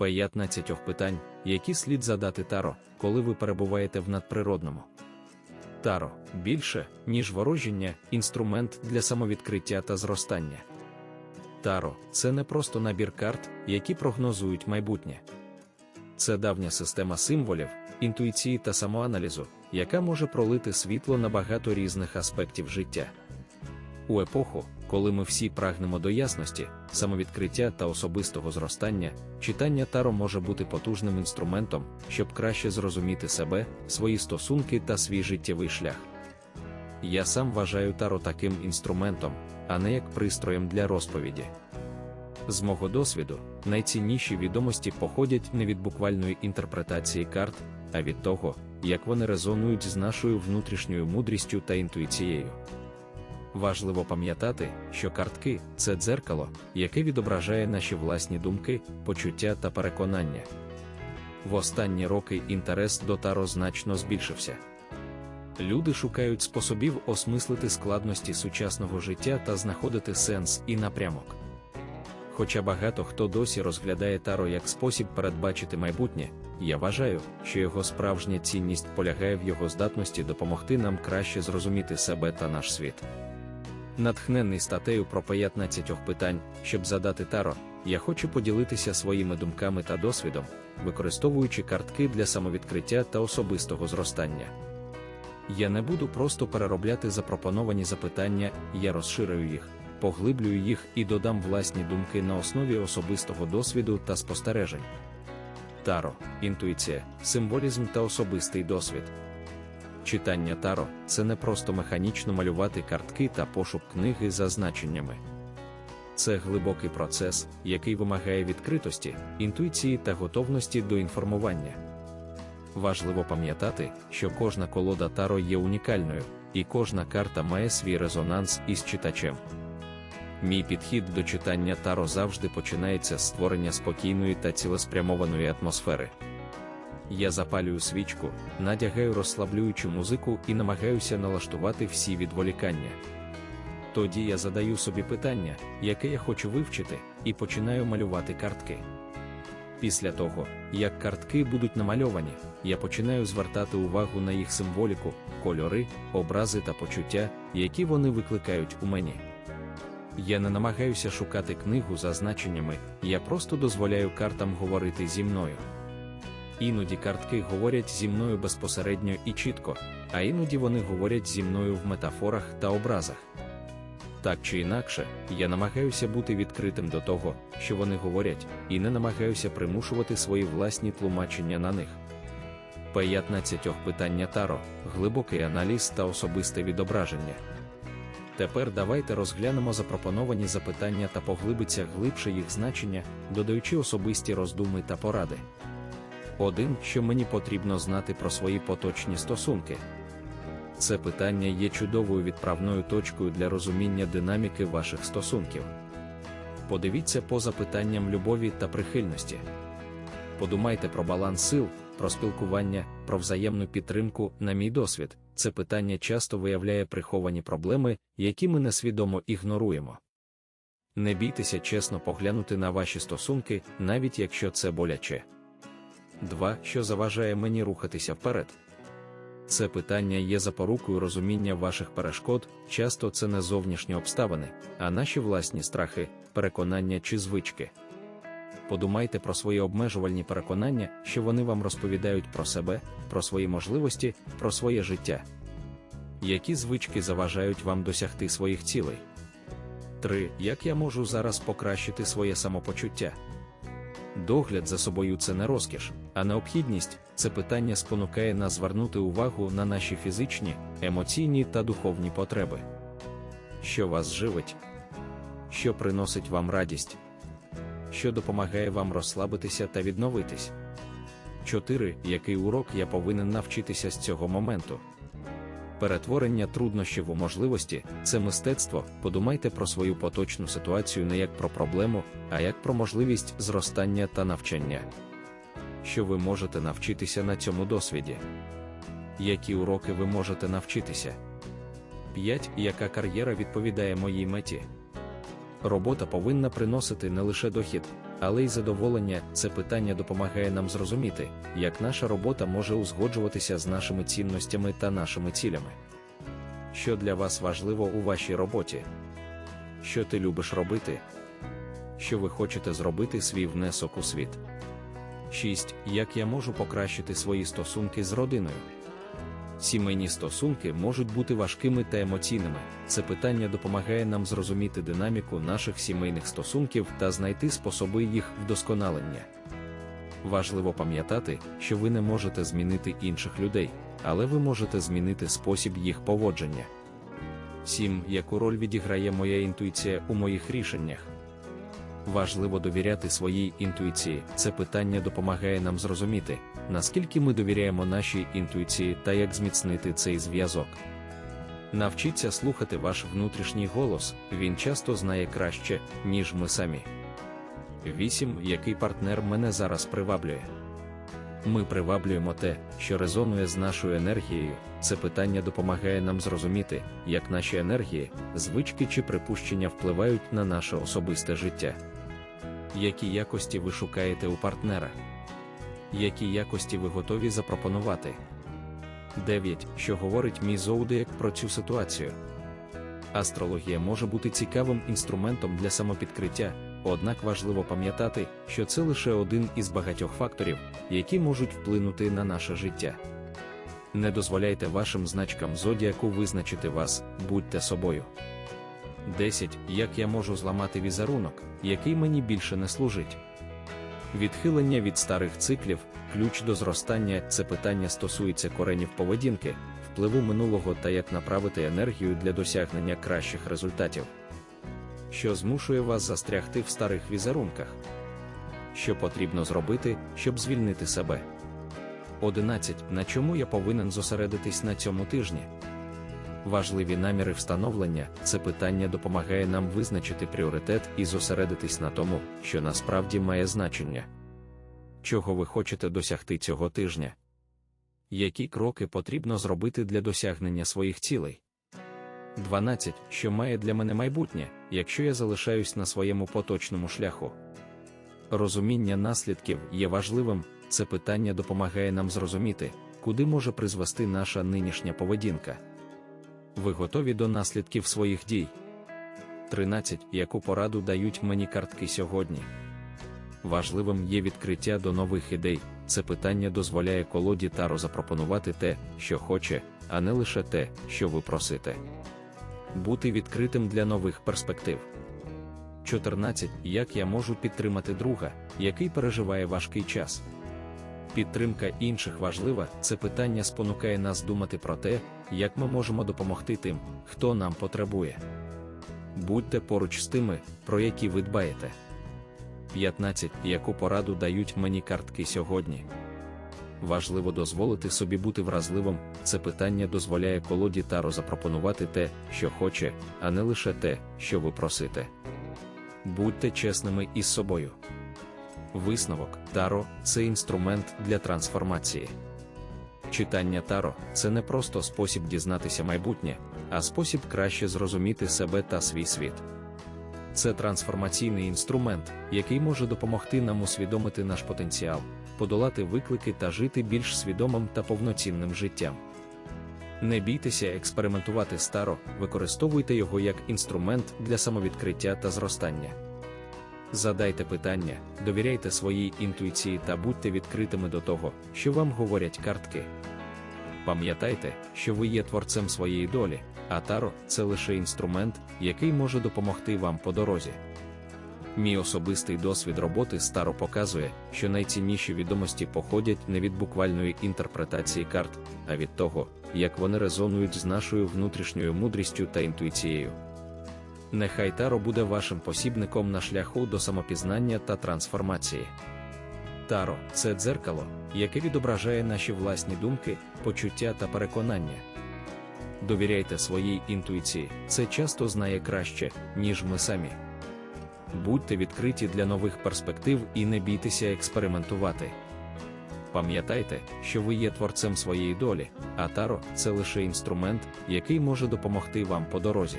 15 питань, які слід задати Таро, коли ви перебуваєте в надприродному. Таро більше, ніж ворожіння, інструмент для самовідкриття та зростання. Таро це не просто набір карт, які прогнозують майбутнє. Це давня система символів, інтуїції та самоаналізу, яка може пролити світло на багато різних аспектів життя. У епоху, коли ми всі прагнемо до ясності, самовідкриття та особистого зростання, читання таро може бути потужним інструментом, щоб краще зрозуміти себе, свої стосунки та свій життєвий шлях. Я сам вважаю таро таким інструментом, а не як пристроєм для розповіді. З мого досвіду, найцінніші відомості походять не від буквальної інтерпретації карт, а від того, як вони резонують з нашою внутрішньою мудрістю та інтуїцією. Важливо пам'ятати, що картки це дзеркало, яке відображає наші власні думки, почуття та переконання. В останні роки інтерес до таро значно збільшився. Люди шукають способів осмислити складності сучасного життя та знаходити сенс і напрямок. Хоча багато хто досі розглядає таро як спосіб передбачити майбутнє, я вважаю, що його справжня цінність полягає в його здатності допомогти нам краще зрозуміти себе та наш світ. Натхнений статтею про 15 питань, щоб задати таро, я хочу поділитися своїми думками та досвідом, використовуючи картки для самовідкриття та особистого зростання. Я не буду просто переробляти запропоновані запитання, я розширю їх, поглиблюю їх і додам власні думки на основі особистого досвіду та спостережень. Таро, інтуїція, символізм та особистий досвід. Читання таро це не просто механічно малювати картки та пошук книги за значеннями. Це глибокий процес, який вимагає відкритості, інтуїції та готовності до інформування. Важливо пам'ятати, що кожна колода таро є унікальною, і кожна карта має свій резонанс із читачем. Мій підхід до читання таро завжди починається з створення спокійної та цілеспрямованої атмосфери. Я запалюю свічку, надягаю розслаблюючу музику і намагаюся налаштувати всі відволікання. Тоді я задаю собі питання, яке я хочу вивчити, і починаю малювати картки. Після того, як картки будуть намальовані, я починаю звертати увагу на їх символіку, кольори, образи та почуття, які вони викликають у мені. Я не намагаюся шукати книгу за значеннями, я просто дозволяю картам говорити зі мною. Іноді картки говорять зі мною безпосередньо і чітко, а іноді вони говорять зі мною в метафорах та образах. Так чи інакше, я намагаюся бути відкритим до того, що вони говорять, і не намагаюся примушувати свої власні тлумачення на них. 15 питання Таро, глибокий аналіз та особисте відображення. Тепер давайте розглянемо запропоновані запитання та поглибиться глибше їх значення, додаючи особисті роздуми та поради. Один, що мені потрібно знати про свої поточні стосунки. Це питання є чудовою відправною точкою для розуміння динаміки ваших стосунків. Подивіться поза питанням любові та прихильності. Подумайте про баланс сил, про спілкування, про взаємну підтримку, на мій досвід. Це питання часто виявляє приховані проблеми, які ми несвідомо ігноруємо. Не бійтеся чесно поглянути на ваші стосунки, навіть якщо це боляче. 2. Що заважає мені рухатися вперед? Це питання є запорукою розуміння ваших перешкод, часто це не зовнішні обставини, а наші власні страхи, переконання чи звички. Подумайте про свої обмежувальні переконання, що вони вам розповідають про себе, про свої можливості, про своє життя. Які звички заважають вам досягти своїх цілей? 3. Як я можу зараз покращити своє самопочуття? Догляд за собою це не розкіш, а необхідність це питання спонукає нас звернути увагу на наші фізичні, емоційні та духовні потреби. Що вас живить? Що приносить вам радість? Що допомагає вам розслабитися та відновитись? 4. Який урок я повинен навчитися з цього моменту? Перетворення труднощів у можливості це мистецтво. Подумайте про свою поточну ситуацію не як про проблему, а як про можливість зростання та навчання. Що ви можете навчитися на цьому досвіді? Які уроки ви можете навчитися? 5. Яка кар'єра відповідає моїй меті? Робота повинна приносити не лише дохід, але й задоволення це питання допомагає нам зрозуміти, як наша робота може узгоджуватися з нашими цінностями та нашими цілями. Що для вас важливо у вашій роботі? Що ти любиш робити? Що ви хочете зробити свій внесок у світ? 6. Як я можу покращити свої стосунки з родиною? Сімейні стосунки можуть бути важкими та емоційними. Це питання допомагає нам зрозуміти динаміку наших сімейних стосунків та знайти способи їх вдосконалення. Важливо пам'ятати, що ви не можете змінити інших людей, але ви можете змінити спосіб їх поводження. 7. Яку роль відіграє моя інтуїція у моїх рішеннях? Важливо довіряти своїй інтуїції. Це питання допомагає нам зрозуміти, наскільки ми довіряємо нашій інтуїції та як зміцнити цей зв'язок. Навчіться слухати ваш внутрішній голос, він часто знає краще, ніж ми самі. 8. Який партнер мене зараз приваблює? Ми приваблюємо те, що резонує з нашою енергією. Це питання допомагає нам зрозуміти, як наші енергії, звички чи припущення впливають на наше особисте життя. Які якості ви шукаєте у партнера? Які якості ви готові запропонувати? 9. Що говорить мій зоудеяк про цю ситуацію? Астрологія може бути цікавим інструментом для самопідкриття, однак важливо пам'ятати, що це лише один із багатьох факторів, які можуть вплинути на наше життя. Не дозволяйте вашим значкам зодіаку визначити вас, будьте собою. 10. Як я можу зламати візерунок, який мені більше не служить? Відхилення від старих циклів, ключ до зростання це питання стосується коренів поведінки, впливу минулого та як направити енергію для досягнення кращих результатів. Що змушує вас застрягти в старих візерунках? Що потрібно зробити, щоб звільнити себе? 11. На чому я повинен зосередитись на цьому тижні? Важливі наміри встановлення це питання допомагає нам визначити пріоритет і зосередитись на тому, що насправді має значення. Чого ви хочете досягти цього тижня? Які кроки потрібно зробити для досягнення своїх цілей? 12. Що має для мене майбутнє, якщо я залишаюсь на своєму поточному шляху? Розуміння наслідків є важливим, це питання допомагає нам зрозуміти, куди може призвести наша нинішня поведінка. Ви готові до наслідків своїх дій? 13. Яку пораду дають мені картки сьогодні? Важливим є відкриття до нових ідей. Це питання дозволяє колоді Таро запропонувати те, що хоче, а не лише те, що ви просите. Бути відкритим для нових перспектив. 14. Як я можу підтримати друга, який переживає важкий час? Підтримка інших важлива, це питання спонукає нас думати про те, як ми можемо допомогти тим, хто нам потребує. Будьте поруч з тими, про які ви дбаєте. 15. Яку пораду дають мені картки сьогодні? Важливо дозволити собі бути вразливим, це питання дозволяє колоді Таро запропонувати те, що хоче, а не лише те, що ви просите. Будьте чесними із собою. Висновок Таро це інструмент для трансформації. Читання Таро це не просто спосіб дізнатися майбутнє, а спосіб краще зрозуміти себе та свій світ. Це трансформаційний інструмент, який може допомогти нам усвідомити наш потенціал, подолати виклики та жити більш свідомим та повноцінним життям. Не бійтеся експериментувати старо, використовуйте його як інструмент для самовідкриття та зростання. Задайте питання, довіряйте своїй інтуїції та будьте відкритими до того, що вам говорять картки. Пам'ятайте, що ви є творцем своєї долі, а таро це лише інструмент, який може допомогти вам по дорозі. Мій особистий досвід роботи з таро показує, що найцінніші відомості походять не від буквальної інтерпретації карт, а від того, як вони резонують з нашою внутрішньою мудрістю та інтуїцією. Нехай таро буде вашим посібником на шляху до самопізнання та трансформації. Таро це дзеркало, яке відображає наші власні думки, почуття та переконання. Довіряйте своїй інтуїції, це часто знає краще, ніж ми самі. Будьте відкриті для нових перспектив і не бійтеся експериментувати. Пам'ятайте, що ви є творцем своєї долі, а таро це лише інструмент, який може допомогти вам по дорозі.